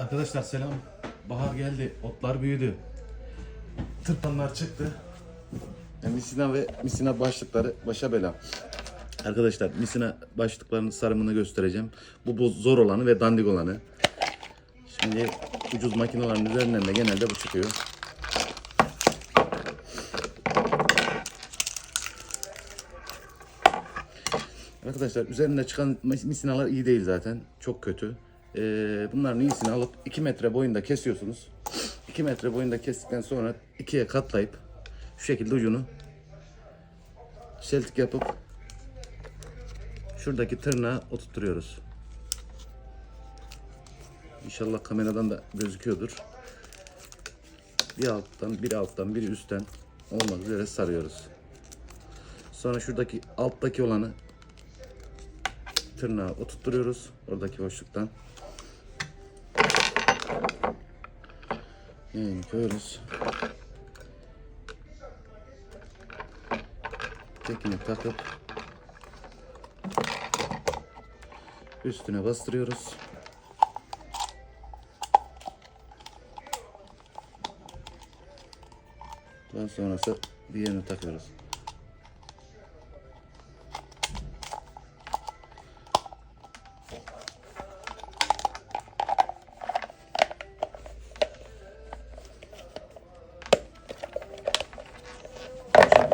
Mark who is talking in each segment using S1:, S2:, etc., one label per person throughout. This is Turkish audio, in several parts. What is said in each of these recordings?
S1: Arkadaşlar selam. Bahar geldi. Otlar büyüdü. Tırpanlar çıktı. E, misina ve misina başlıkları başa bela. Arkadaşlar misina başlıklarının sarımını göstereceğim. Bu, bu zor olanı ve dandik olanı. Şimdi ucuz makinelerin üzerinden de genelde bu çıkıyor. Arkadaşlar üzerinde çıkan misinalar iyi değil zaten. Çok kötü. Ee, bunların iyisini alıp 2 metre boyunda kesiyorsunuz. 2 metre boyunda kestikten sonra ikiye katlayıp şu şekilde ucunu şeltik yapıp şuradaki tırnağa oturtuyoruz. İnşallah kameradan da gözüküyordur. Bir alttan, bir alttan, bir üstten olmak üzere sarıyoruz. Sonra şuradaki alttaki olanı tırnağı oturtturuyoruz oradaki boşluktan. Yani koyuyoruz. Tekini takıp üstüne bastırıyoruz. Daha sonrası diğerini takıyoruz.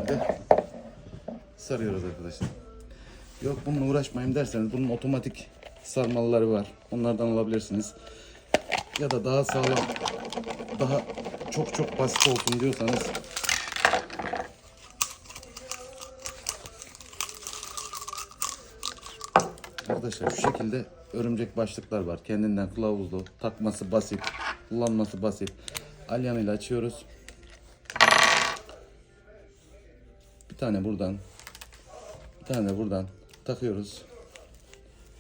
S1: Şekilde sarıyoruz arkadaşlar. Yok bununla uğraşmayayım derseniz bunun otomatik sarmalıları var. Onlardan alabilirsiniz. Ya da daha sağlam, daha çok çok basit olsun diyorsanız Arkadaşlar şu şekilde örümcek başlıklar var. Kendinden kılavuzlu, takması basit, kullanması basit. Alyanıyla açıyoruz. Bir tane buradan, bir tane buradan takıyoruz.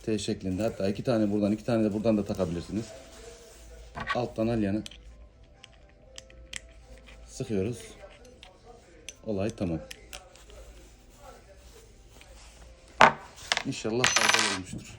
S1: T şeklinde. Hatta iki tane buradan, iki tane de buradan da takabilirsiniz. Alttan alyanı sıkıyoruz. Olay tamam. İnşallah faydalı olmuştur.